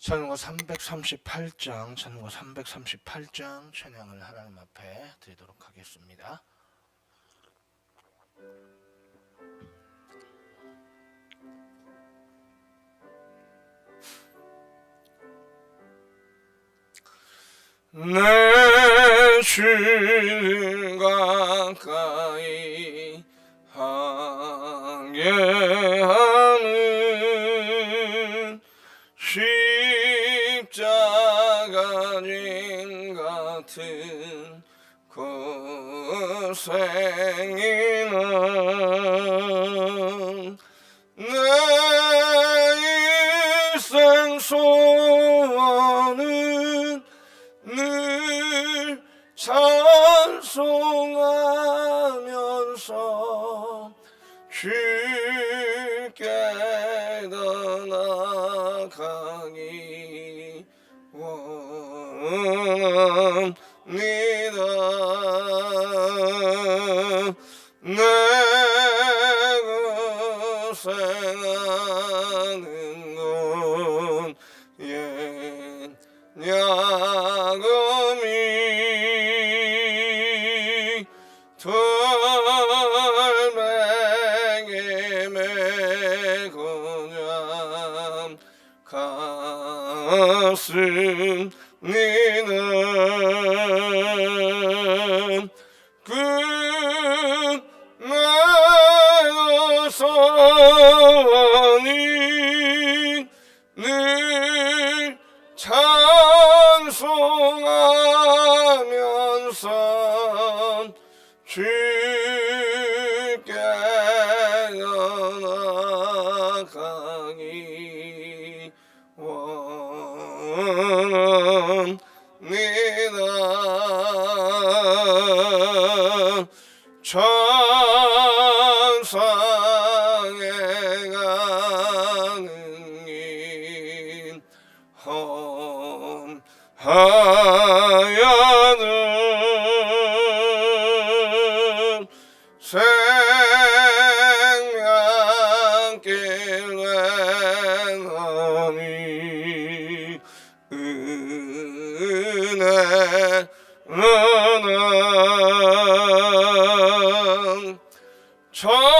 찬양가 338장, 찬양가 338장 찬양을 하나님 앞에 드리도록 하겠습니다. 내 주를 가까이 고생이는 내 일생 소원은 늘 찬송하면서 Oh! 은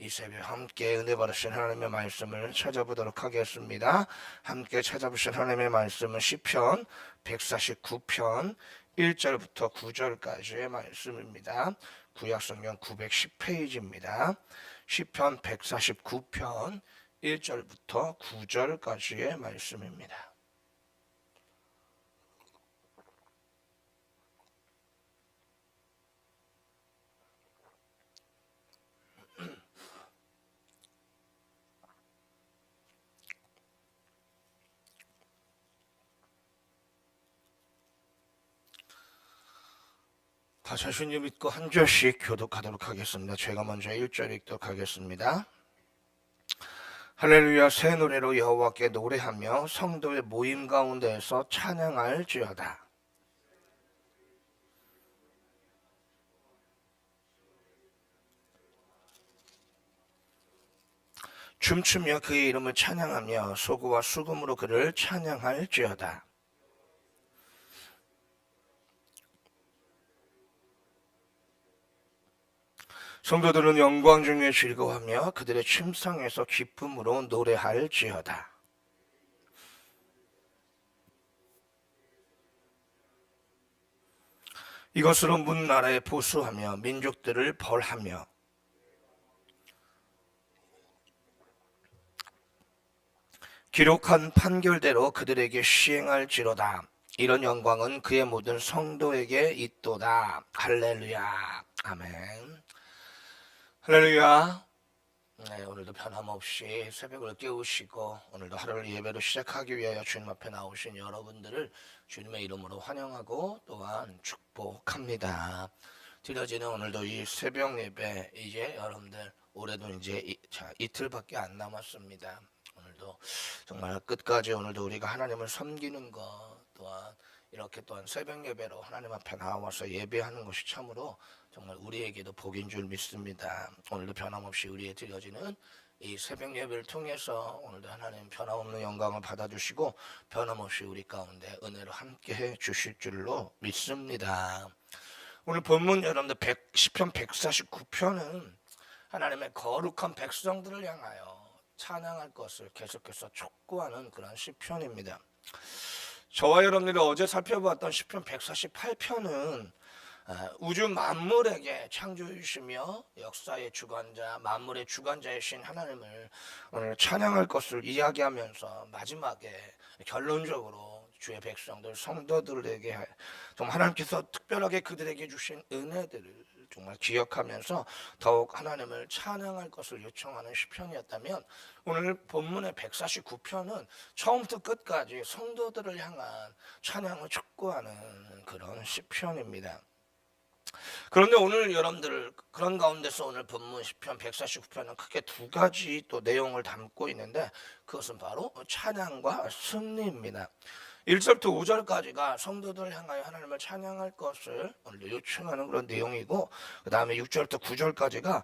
이 새벽 함께 은혜 받으신 하나님의 말씀을 찾아보도록 하겠습니다. 함께 찾아보신 하나님의 말씀은 시편 149편 1절부터 9절까지의 말씀입니다. 구약성경 910페이지입니다. 시편 149편 1절부터 9절까지의 말씀입니다. 자신을 믿고 한 절씩 교독하도록 하겠습니다. 제가 먼저 1절 읽도록 하겠습니다. 할렐루야 새 노래로 여호와께 노래하며 성도의 모임 가운데에서 찬양할지어다. 춤추며 그의 이름을 찬양하며 소고와 수금으로 그를 찬양할지어다. 성도들은 영광 중에 즐거워하며 그들의 침상에서 기쁨으로 노래할지어다. 이것으로 문 나라에 보수하며 민족들을 벌하며 기록한 판결대로 그들에게 시행할지로다. 이런 영광은 그의 모든 성도에게 있도다. 할렐루야. 아멘. 할렐루야. 네, 오늘도 변함없이 새벽을 깨우시고 오늘도 하루를 예배로 시작하기 위하여 주님 앞에 나오신 여러분들을 주님의 이름으로 환영하고 또한 축복합니다. 드려지는 오늘도 이 새벽 예배 이제 여러분들 올해도 이제 이, 자, 이틀밖에 안 남았습니다. 오늘도 정말 끝까지 오늘도 우리가 하나님을 섬기는 것 또한 이렇게 또한 새벽 예배로 하나님 앞에 나와서 예배하는 것이 참으로 정말 우리에게도 복인 줄 믿습니다. 오늘도 변함없이 우리의 드려지는 이 새벽 예배를 통해서 오늘도 하나님 변함없는 영광을 받아주시고 변함없이 우리 가운데 은혜로 함께해 주실 줄로 믿습니다. 오늘 본문 여러분들 100, 10편 149편은 하나님의 거룩한 백성들을 향하여 찬양할 것을 계속해서 촉구하는 그런 시편입니다. 저와 여러분들이 어제 살펴보았던 시편 148편은 아, 우주 만물에게 창조주시며 역사의 주관자, 만물의 주관자이신 하나님을 오늘 찬양할 것을 이야기하면서 마지막에 결론적으로 주의 백성들, 성도들에게 좀 하나님께서 특별하게 그들에게 주신 은혜들을 정말 기억하면서 더욱 하나님을 찬양할 것을 요청하는 시편이었다면 오늘 본문의 149편은 처음부터 끝까지 성도들을 향한 찬양을 촉구하는 그런 시편입니다. 그런데 오늘 여러분들 그런 가운데서 오늘 본문 시편 149편은 크게 두 가지 또 내용을 담고 있는데 그것은 바로 찬양과 승리입니다. 1절부터 5절까지가 성도들을 향하여 하나님을 찬양할 것을 요청하는 그런 내용이고 그 다음에 6절부터 9절까지가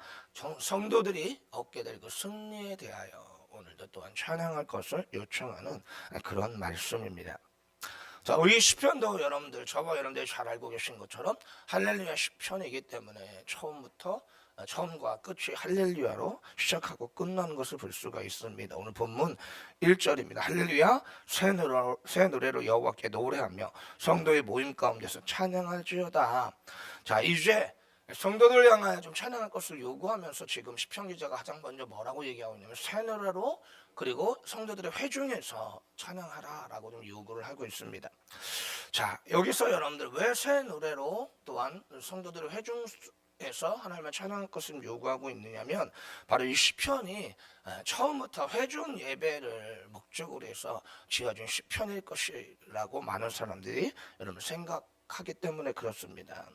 성도들이 얻게 될 그 승리에 대하여 오늘도 또한 찬양할 것을 요청하는 그런 말씀입니다. 자, 우리 시편도 여러분들 저와 여러분들이 잘 알고 계신 것처럼 할렐루야 시편이기 때문에 처음부터 처음과 끝이 할렐루야로 시작하고 끝나는 것을 볼 수가 있습니다. 오늘 본문 1절입니다. 할렐루야 새, 노래로, 새 노래로 여호와께 노래하며 성도의 모임 가운데서 찬양할지어다. 자 이제 성도들 향하여 좀 찬양할 것을 요구하면서 지금 시편 기자가 가장 먼저 뭐라고 얘기하고 있냐면 새 노래로 그리고 성도들의 회중에서 찬양하라라고 좀 요구를 하고 있습니다. 자 여기서 여러분들 왜 새 노래로 또한 성도들의 회중 에서 하나님을 찬양할 것을 요구하고 있느냐면 바로 이 시편이 처음부터 회중 예배를 목적으로 해서 지어진 시편일 것이라고 많은 사람들이 여러분 생각하기 때문에 그렇습니다.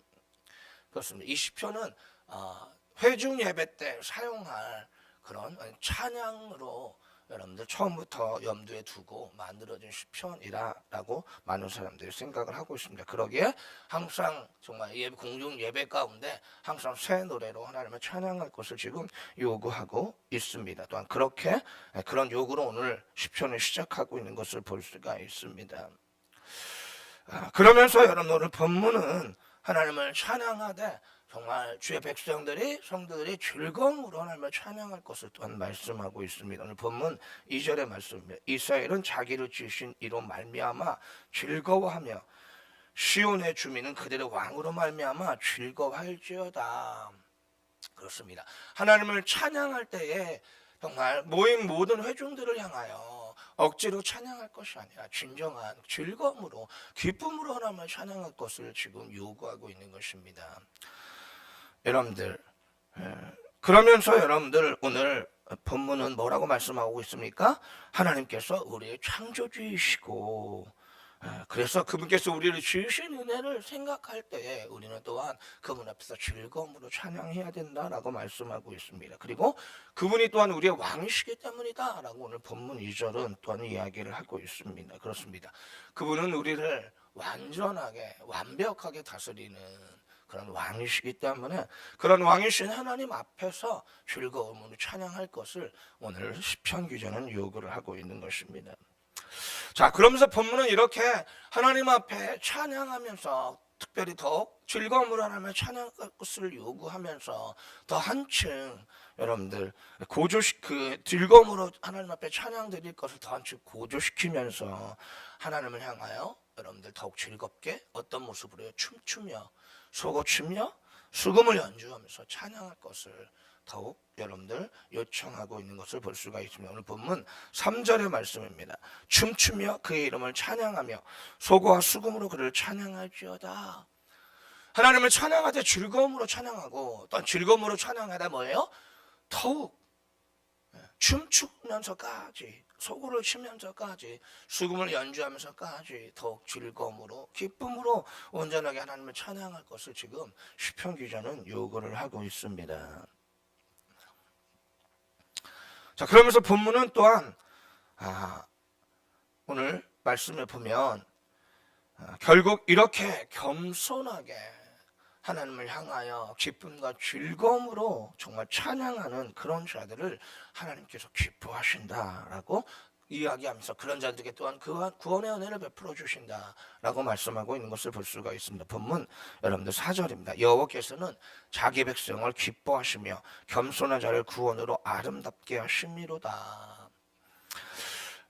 그렇습니다. 이 시편은 어, 회중 예배 때 사용할 그런 찬양으로 여러분들 처음부터 염두에 두고 만들어진 시편이라라고 많은 사람들이 생각을 하고 있습니다. 그러기에 항상 정말 예배, 공중 예배 가운데 항상 새 노래로 하나님을 찬양할 것을 지금 요구하고 있습니다. 또한 그렇게 그런 요구로 오늘 시편을 시작하고 있는 것을 볼 수가 있습니다. 아, 그러면서 여러분 오늘 본문은 하나님을 찬양하되 정말 주의 백성들이 성도들이 즐거움으로 하나님을 찬양할 것을 또한 말씀하고 있습니다. 오늘 본문 2절의 말씀입니다. 이스라엘은 자기를 지으신 이로 말미암아 즐거워하며 시온의 주민은 그들의 왕으로 말미암아 즐거워할지어다. 그렇습니다. 하나님을 찬양할 때에 정말 모인 모든 회중들을 향하여 억지로 찬양할 것이 아니라 진정한 즐거움으로 기쁨으로 하나님을 찬양할 것을 지금 요구하고 있는 것입니다. 여러분들 에, 그러면서 여러분들 오늘 본문은 뭐라고 말씀하고 있습니까? 하나님께서 우리의 창조주이시고 에, 그래서 그분께서 우리를 지으신 은혜를 생각할 때에 우리는 또한 그분 앞에서 즐거움으로 찬양해야 된다라고 말씀하고 있습니다. 그리고 그분이 또한 우리의 왕이시기 때문이다라고 오늘 본문 2절은 또한 이야기를 하고 있습니다. 그렇습니다. 그분은 우리를 완전하게 완벽하게 다스리는 그런 왕이시기 때문에 그런 왕이신 하나님 앞에서 즐거움으로 찬양할 것을 오늘 시편 기자는 요구를 하고 있는 것입니다. 자, 그러면서 본문은 이렇게 하나님 앞에 찬양하면서 특별히 더욱 즐거움으로 하나님의 찬양할 것을 요구하면서 더 한층 여러분들 고조시 그 즐거움으로 하나님 앞에 찬양 드릴 것을 더 한층 고조시키면서 하나님을 향하여 여러분들 더욱 즐겁게 어떤 모습으로요 춤추며 소고치며 수금을 연주하면서 찬양할 것을 더욱 여러분들 요청하고 있는 것을 볼 수가 있습니다. 오늘 본문 3절의 말씀입니다. 춤추며 그의 이름을 찬양하며 소고와 수금으로 그를 찬양할지어다. 하나님을 찬양하되 즐거움으로 찬양하고 또 즐거움으로 찬양하다 뭐예요? 더욱 춤추면서까지 소구를 치면서까지 수금을 연주하면서까지 더욱 즐거움으로 기쁨으로 온전하게 하나님을 찬양할 것을 지금 시편 기자는 요구를 하고 있습니다. 자 그러면서 본문은 또한 아, 오늘 말씀을 보면 아, 결국 이렇게 겸손하게 하나님을 향하여 기쁨과 즐거움으로 정말 찬양하는 그런 자들을 하나님께서 기뻐하신다라고 이야기하면서 그런 자들에게 또한 그 구원의 은혜를 베풀어 주신다라고 말씀하고 있는 것을 볼 수가 있습니다. 본문 여러분들 4절입니다. 여호와께서는 자기 백성을 기뻐하시며 겸손한 자를 구원으로 아름답게 하심이로다.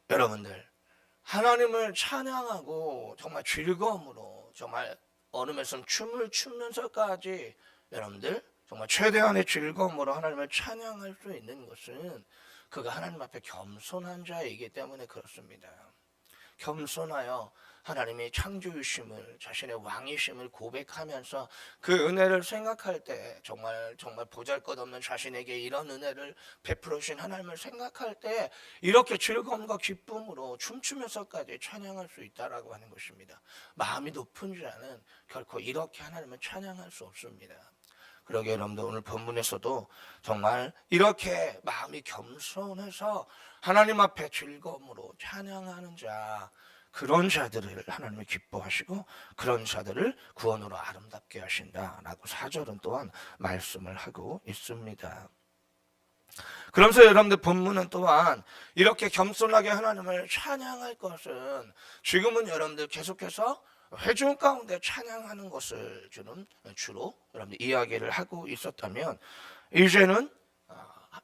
여러분들 하나님을 찬양하고 정말 즐거움으로 정말 어느 말씀 춤을 추면서까지 여러분들 정말 최대한의 즐거움으로 하나님을 찬양할 수 있는 것은 그가 하나님 앞에 겸손한 자이기 때문에 그렇습니다. 겸손하여 하나님의 창조유심을 자신의 왕이심을 고백하면서 그 은혜를 생각할 때 정말 정말 보잘것없는 자신에게 이런 은혜를 베풀어 주신 하나님을 생각할 때 이렇게 즐거움과 기쁨으로 춤추면서까지 찬양할 수 있다라고 하는 것입니다. 마음이 높은 자는 결코 이렇게 하나님을 찬양할 수 없습니다. 그러게 여러분들 오늘 본문에서도 정말 이렇게 마음이 겸손해서 하나님 앞에 즐거움으로 찬양하는 자 그런 자들을 하나님이 기뻐하시고 그런 자들을 구원으로 아름답게 하신다라고 사절은 또한 말씀을 하고 있습니다. 그러면서 여러분들 본문은 또한 이렇게 겸손하게 하나님을 찬양할 것은 지금은 여러분들 계속해서 회중 가운데 찬양하는 것을 주는 주로 여러분들 이야기를 하고 있었다면 이제는 아,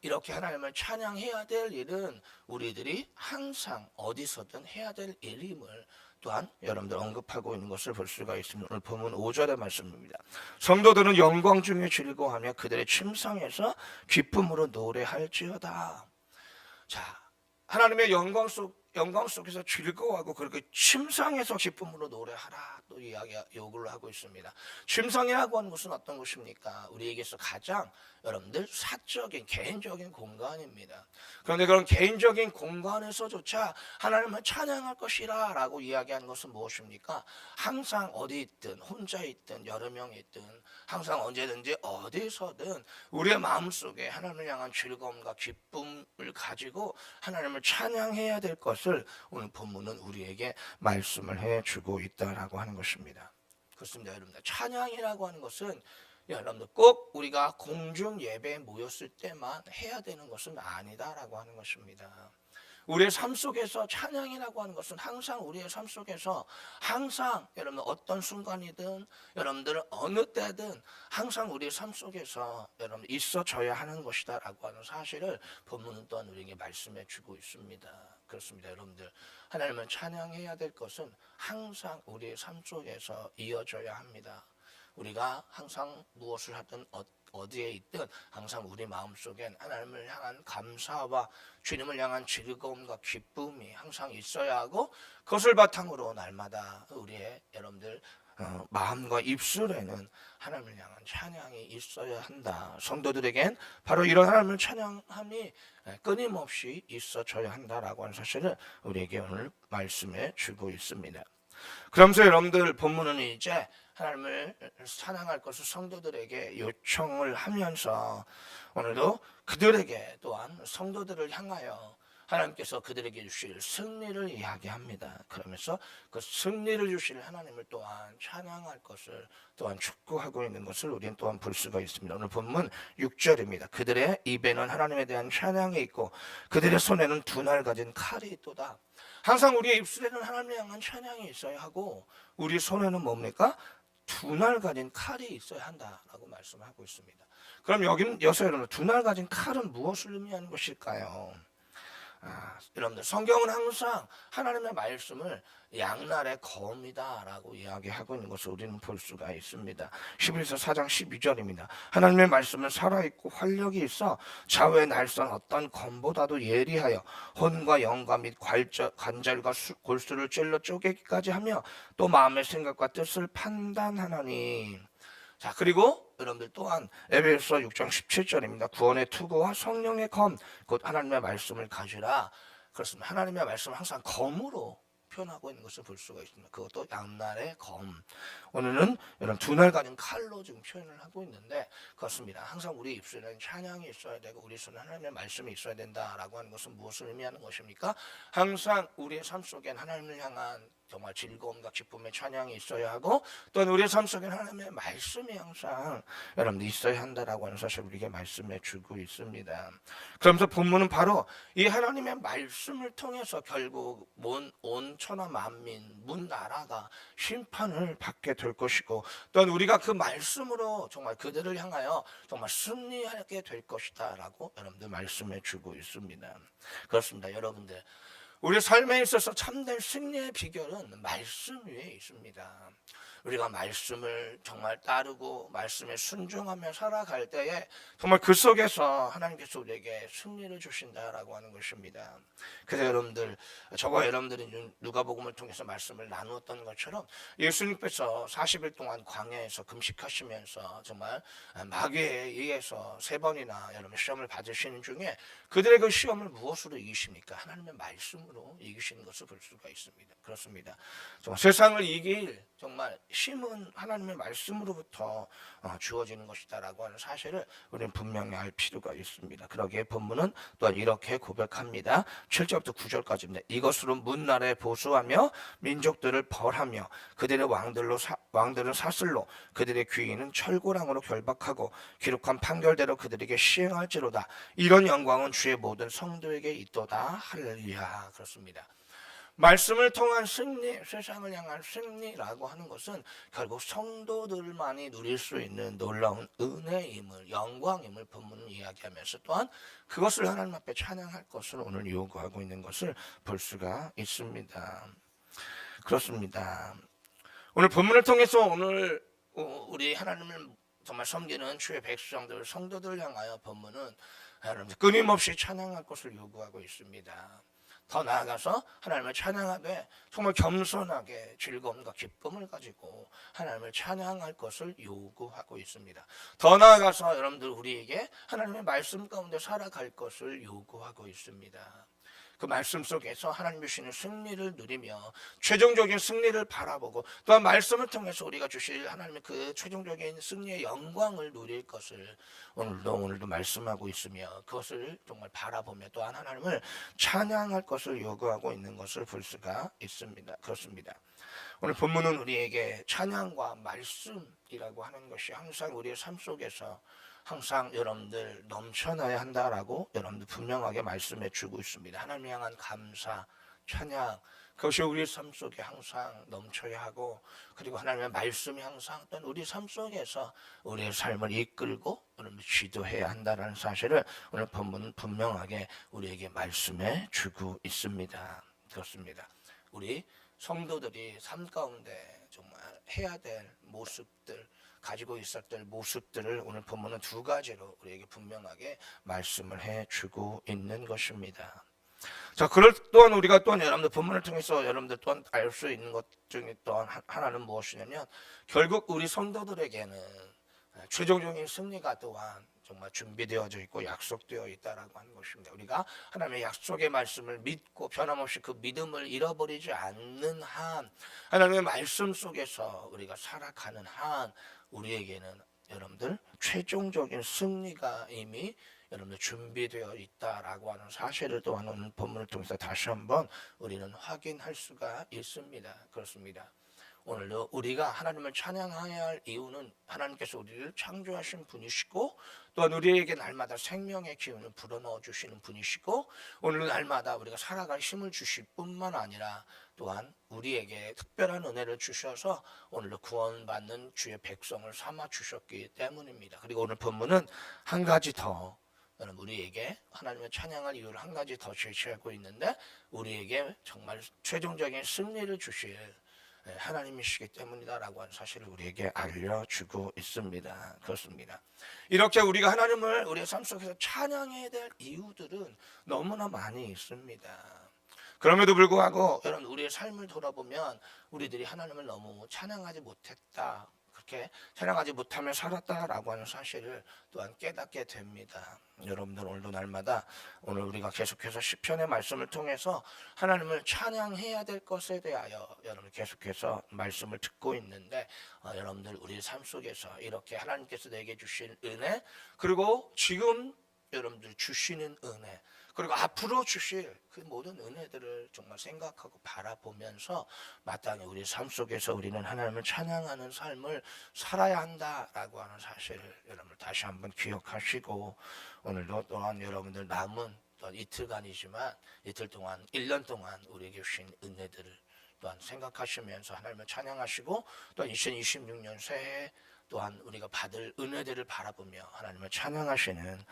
이렇게 하나님을 찬양해야 될 일은 우리들이 항상 어디서든 해야 될 일임을 또한 여러분들 언급하고 있는 것을 볼 수가 있습니다. 오늘 본문 5절의 말씀입니다. 성도들은 영광 중에 즐거워하며 그들의 침상에서 기쁨으로 노래할지어다. 자, 하나님의 영광 속 영광 속에서 즐거워하고 그렇게 침상에서 기쁨으로 노래하라 또 이야기 요구를 하고 있습니다. 침상이라고 하는 것은 어떤 것입니까? 우리에게서 가장 여러분들 사적인 개인적인 공간입니다. 그런데 그런 개인적인 공간에서조차 하나님을 찬양할 것이라라고 이야기하는 것은 무엇입니까? 항상 어디 있든 혼자 있든 여러 명이 있든 항상 언제든지 어디서든 우리의 마음 속에 하나님을 향한 즐거움과 기쁨을 가지고 하나님을 찬양해야 될 것을 오늘 본문은 우리에게 말씀을 해 주고 있다라고 하는 것입니다. 그렇습니다, 여러분들. 찬양이라고 하는 것은 여러분들 꼭 우리가 공중 예배에 모였을 때만 해야 되는 것은 아니다라고 하는 것입니다. 우리의 삶 속에서 찬양이라고 하는 것은 항상 우리의 삶 속에서 항상 여러분 어떤 순간이든 여러분들 어느 때든 항상 우리의 삶 속에서 여러분 있어져야 하는 것이다라고 하는 사실을 본문은 또한 우리에게 말씀해 주고 있습니다. 그렇습니다, 여러분들. 하나님을 찬양해야 될 것은 항상 우리의 삶 속에서 이어져야 합니다. 우리가 항상 무엇을 하든 어, 어디에 있든 항상 우리 마음속엔 하나님을 향한 감사와 주님을 향한 즐거움과 기쁨이 항상 있어야 하고 그것을 바탕으로 날마다 우리의 여러분들 어, 마음과 입술에는 하나님을 향한 찬양이 있어야 한다. 성도들에겐 바로 이런 하나님을 찬양함이 끊임없이 있어져야 한다라고 하는 사실을 우리에게 오늘 말씀해 주고 있습니다. 그러면서 여러분들 본문은 이제 하나님을 찬양할 것을 성도들에게 요청을 하면서 오늘도 그들에게 또한 성도들을 향하여 하나님께서 그들에게 주실 승리를 이야기합니다. 그러면서 그 승리를 주실 하나님을 또한 찬양할 것을 또한 촉구하고 있는 것을 우리는 또한 볼 수가 있습니다. 오늘 본문 6절입니다. 그들의 입에는 하나님에 대한 찬양이 있고 그들의 손에는 두 날 가진 칼이 있도다. 항상 우리의 입술에는 하나님을 향한 찬양이 있어야 하고 우리 손에는 뭡니까? 두날 가진 칼이 있어야 한다라고 말씀하고 있습니다. 그럼 여기는 여기서 여러분 두날 가진 칼은 무엇을 의미하는 것일까요? 아, 여러분들 성경은 항상 하나님의 말씀을 양날의 검이다라고 이야기하고 있는 것을 우리는 볼 수가 있습니다. 11서 4장 12절입니다. 하나님의 말씀은 살아있고 활력이 있어 좌우의 날선 어떤 검보다도 예리하여 혼과 영과 및 관절, 관절과 수, 골수를 찔러 쪼개기까지 하며 또 마음의 생각과 뜻을 판단하나니 자 그리고 여러분들 또한 에베소 6장 17절입니다. 구원의 투구와 성령의 검, 곧 하나님의 말씀을 가지라. 그렇습니다. 하나님의 말씀을 항상 검으로 표현하고 있는 것을 볼 수가 있습니다. 그것도 양날의 검. 오늘은 이런 두 날 가진 칼로 지금 표현을 하고 있는데 그렇습니다. 항상 우리 입술에는 찬양이 있어야 되고 우리 손에 하나님의 말씀이 있어야 된다라고 하는 것은 무엇을 의미하는 것입니까? 항상 우리의 삶 속엔 하나님을 향한 정말 즐거움과 기쁨의 찬양이 있어야 하고 또한 우리의 삶 속에 하나님의 말씀이 항상 여러분들 있어야 한다라고 하는 사실 우리에게 말씀해 주고 있습니다. 그러면서 본문은 바로 이 하나님의 말씀을 통해서 결국 온, 온 천하 만민, 문 나라가 심판을 받게 될 것이고 또한 우리가 그 말씀으로 정말 그들을 향하여 정말 승리하게 될 것이다라고 여러분들 말씀해 주고 있습니다. 그렇습니다. 여러분들 우리 삶에 있어서 참된 승리의 비결은 말씀 위에 있습니다. 우리가 말씀을 정말 따르고 말씀에 순종하며 살아갈 때에 정말 그 속에서 하나님께서 우리에게 승리를 주신다라고 하는 것입니다. 그래서 여러분들 저와 여러분들이 누가복음을 통해서 말씀을 나누었던 것처럼 예수님께서 40일 동안 광야에서 금식하시면서 정말 마귀에 의해서 세 번이나 여러분 시험을 받으시는 중에 그들의 그 시험을 무엇으로 이기십니까? 하나님의 말씀으로 이기시는 것을 볼 수가 있습니다. 그렇습니다. 세상을 이길 정말 힘은 하나님의 말씀으로부터 어, 주어지는 것이다라고 하는 사실을 우리는 분명히 알 필요가 있습니다. 그러기에 본문은 또한 이렇게 고백합니다. 7절부터 9절까지입니다. 이것으로 문나라에 보수하며 민족들을 벌하며 그들의 왕들로 사, 왕들은 사슬로 그들의 귀인은 철고랑으로 결박하고 기록한 판결대로 그들에게 시행할지로다. 이런 영광은 주의 모든 성도에게 있도다. 할렐루야. 그렇습니다. 말씀을 통한 승리, 세상을 향한 승리라고 하는 것은 결국 성도들만이 누릴 수 있는 놀라운 은혜임을, 영광임을 본문은 이야기하면서 또한 그것을 하나님 앞에 찬양할 것을 오늘 요구하고 있는 것을 볼 수가 있습니다. 그렇습니다. 오늘 본문을 통해서 오늘 어, 우리 하나님을 정말 섬기는 주의 백성들, 성도들 향하여 본문은 여러분 끊임없이 찬양할 것을 요구하고 있습니다. 더 나아가서 하나님을 찬양하되 정말 겸손하게 즐거움과 기쁨을 가지고 하나님을 찬양할 것을 요구하고 있습니다. 더 나아가서 여러분들 우리에게 하나님의 말씀 가운데 살아갈 것을 요구하고 있습니다. 그 말씀 속에서 하나님 주시는 승리를 누리며 최종적인 승리를 바라보고 또한 말씀을 통해서 우리가 주실 하나님의 그 최종적인 승리의 영광을 누릴 것을 오늘도 오늘도 말씀하고 있으며 그것을 정말 바라보며 또한 하나님을 찬양할 것을 요구하고 있는 것을 볼 수가 있습니다. 그렇습니다. 오늘 본문은 우리에게 찬양과 말씀이라고 하는 것이 항상 우리의 삶 속에서 항상 여러분들 넘쳐나야 한다라고 여러분들 분명하게 말씀해 주고 있습니다. 하나님 향한 감사, 찬양 그것이 우리 삶 속에 항상 넘쳐야 하고 그리고 하나님의 말씀이 항상 어떤 우리 삶 속에서 우리의 삶을 이끌고 여러분 지도해야 한다라는 사실을 오늘 본문은 분명하게 우리에게 말씀해 주고 있습니다. 그렇습니다. 우리 성도들이 삶 가운데 정말 해야 될 모습들 가지고 있었던 모습들을 오늘 본문은 두 가지로 우리에게 분명하게 말씀을 해 주고 있는 것입니다. 자, 그럴 또한 우리가 또한 여러분들 본문을 통해서 여러분들 또한 알 수 있는 것 중에 또한 하- 하나는 무엇이냐면 결국 우리 성도들에게는 최종적인 승리가 또한 정말 준비되어져 있고 약속되어 있다라고 하는 것입니다. 우리가 하나님의 약속의 말씀을 믿고 변함없이 그 믿음을 잃어버리지 않는 한 하나님의 말씀 속에서 우리가 살아가는 한 우리에게는 여러분들 최종적인 승리가 이미 여러분들 준비되어 있다라고 하는 사실을 또한 오늘 본문을 통해서 다시 한번 우리는 확인할 수가 있습니다. 그렇습니다. 오늘도 우리가 하나님을 찬양해야 할 이유는 하나님께서 우리를 창조하신 분이시고 또한 우리에게 날마다 생명의 기운을 불어넣어 주시는 분이시고 오늘 날마다 우리가 살아갈 힘을 주실 뿐만 아니라 또한 우리에게 특별한 은혜를 주셔서 오늘도 구원받는 주의 백성을 삼아 주셨기 때문입니다. 그리고 오늘 본문은 한 가지 더 여러분 우리에게 하나님을 찬양할 이유를 한 가지 더 제시하고 있는데 우리에게 정말 최종적인 승리를 주실 예, 하나님이시기 때문이다라고 하는 사실을 우리에게 알려주고 있습니다. 그렇습니다. 이렇게 우리가 하나님을 우리의 삶 속에서 찬양해야 될 이유들은 너무나 많이 있습니다. 그럼에도 불구하고 여러분 우리의 삶을 돌아보면 우리들이 하나님을 너무 찬양하지 못했다. 그렇게 찬양하지 못하며 살았다라고 하는 사실을 또한 깨닫게 됩니다. 여러분들 오늘도 날마다 오늘 우리가 계속해서 시편의 말씀을 통해서 하나님을 찬양해야 될 것에 대하여 여러분 계속해서 말씀을 듣고 있는데 어, 여러분들 우리 삶 속에서 이렇게 하나님께서 내게 주신 은혜 그리고 지금 여러분들 주시는 은혜 그리고 앞으로 주실 그 모든 은혜들을 정말 생각하고 바라보면서 마땅히 우리 삶 속에서 우리는 하나님을 찬양하는 삶을 살아야 한다라고 하는 사실을 여러분 다시 한번 기억하시고 오늘도 또한 여러분들 남은 이틀간이지만 이틀 동안 1년 동안 우리에게 주신 은혜들을 또한 생각하시면서 하나님을 찬양하시고 또한 2026년 새해 또한 우리가 받을 은혜들을 바라보며 하나님을 찬양하시는 아,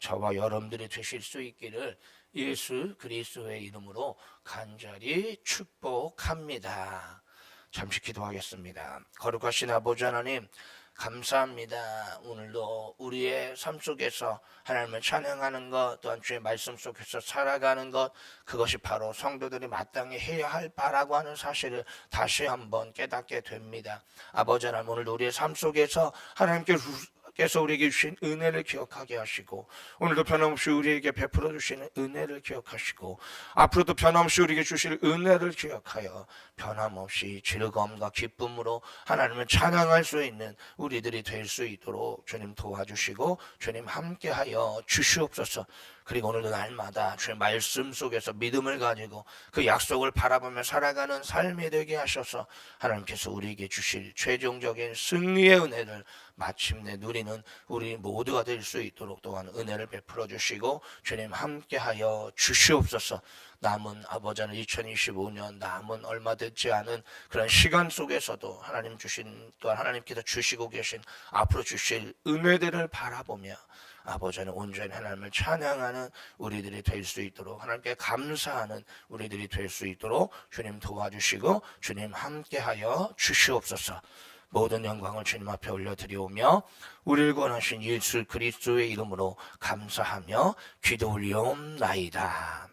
저와 여러분들이 되실 수 있기를 예수 그리스도의 이름으로 간절히 축복합니다. 잠시 기도하겠습니다. 거룩하신 아버지 하나님 감사합니다. 오늘도 우리의 삶 속에서 하나님을 찬양하는 것 또한 주의 말씀 속에서 살아가는 것 그것이 바로 성도들이 마땅히 해야 할 바라고 하는 사실을 다시 한번 깨닫게 됩니다. 아버지 하나님 오늘도 우리의 삶 속에서 하나님께 께서 우리에게 주신 은혜를 기억하게 하시고 오늘도 변함없이 우리에게 베풀어 주시는 은혜를 기억하시고 앞으로도 변함없이 우리에게 주실 은혜를 기억하여 변함없이 즐거움과 기쁨으로 하나님을 찬양할 수 있는 우리들이 될 수 있도록 주님 도와주시고 주님 함께하여 주시옵소서. 그리고 오늘도 날마다 주의 말씀 속에서 믿음을 가지고 그 약속을 바라보며 살아가는 삶이 되게 하셔서 하나님께서 우리에게 주실 최종적인 승리의 은혜를 마침내 누리는 우리 모두가 될 수 있도록 또한 은혜를 베풀어 주시고 주님 함께하여 주시옵소서. 남은 아버지는 2025년 남은 얼마 되지 않은 그런 시간 속에서도 하나님 주신 또한 하나님께서 주시고 계신 앞으로 주실 은혜들을 바라보며 아버지는 온전히 하나님을 찬양하는 우리들이 될 수 있도록 하나님께 감사하는 우리들이 될 수 있도록 주님 도와주시고 주님 함께하여 주시옵소서. 모든 영광을 주님 앞에 올려드리오며 우리를 권하신 예수 그리스도의 이름으로 감사하며 기도 올리옵나이다.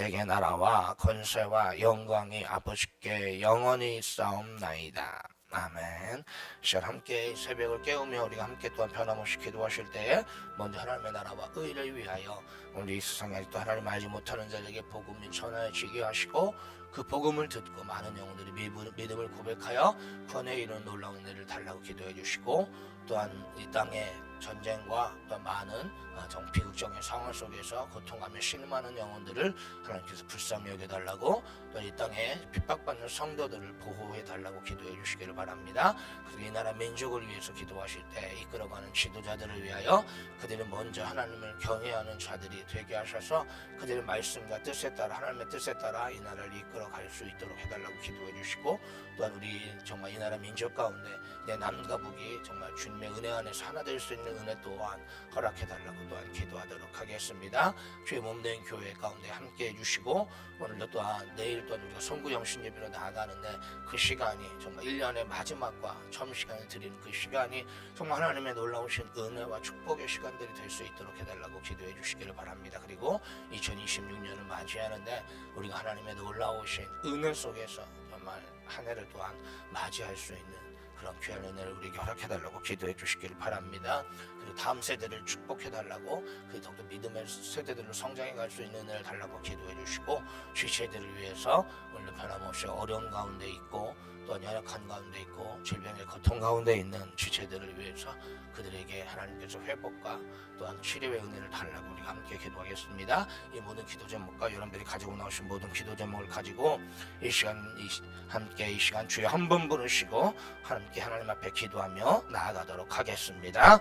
대개 나라와 권세와 영광이 아버지께 영원히 싸움나이다. 아멘. 시간 함께 새벽을 깨우며 우리가 함께 또한 변함없이 기도하실 때에 먼저 하나님의 나라와 의를 위하여 우리 이 세상에 아직도 하나님 알지 못하는 자에게 복음이 전하여 지게 하시고 그 복음을 듣고 많은 영혼들이 믿음- 믿음을 고백하여 구원에 이르는 놀라운 은혜를 달라고 기도해 주시고 또한 이 땅에 전쟁과 또 많은 어, 정 비극적인 상황 속에서 고통하며 실망하는 영혼들을 하나님께서 불쌍히 여겨달라고 또 이 땅에 핍박받는 성도들을 보호해 달라고 기도해 주시기를 바랍니다. 그리고 이 나라 민족을 위해서 기도하실 때 이끌어가는 지도자들을 위하여 그들은 먼저 하나님을 경외하는 자들이 되게 하셔서 그들의 말씀과 뜻에 따라 하나님의 뜻에 따라 이 나라를 이끌어갈 수 있도록 해달라고 기도해 주시고 또한 우리 정말 이 나라 민족 가운데 내 남과 북이 정말 주님의 은혜 안에서 하나 될 수 있는 은혜 또한 허락해 달라고 또한 기도하도록 하겠습니다. 주의 몸된 교회 가운데 함께 해주시고 오늘도 또한 내일 또한 송구 영신 예배로 나아가는데 그 시간이 정말 1년의 마지막과 처음 시간을 드리는 그 시간이 정말 하나님의 놀라우신 은혜와 축복의 시간들이 될 수 있도록 해달라고 기도해 주시기를 바랍니다. 그리고 2026년을 맞이하는데 우리가 하나님의 놀라우신 은혜 속에서 정말 한 해를 또한 맞이할 수 있는 그런 귀한 은혜를 우리에게 허락해달라고 기도해 주시기를 바랍니다. 그리고 다음 세대를 축복해달라고 그 더욱더 믿음의 세대들로 성장해 갈 수 있는 은혜를 달라고 기도해 주시고 지체들을 위해서 오늘 변함없이 어려운 가운데 있고 또 연약한 가운데 있고 질병의 고통 가운데 있는 지체들을 위해서 그들에게 하나님께서 회복과 또한 치료의 은혜를 달라고 우리가 함께 기도하겠습니다. 이 모든 기도 제목과 여러분들이 가지고 나오신 모든 기도 제목을 가지고 이 시간 이 시- 함께 이 시간 주여 한 번 부르시고 함께 하나님 앞에 기도하며 나아가도록 하겠습니다.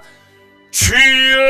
주여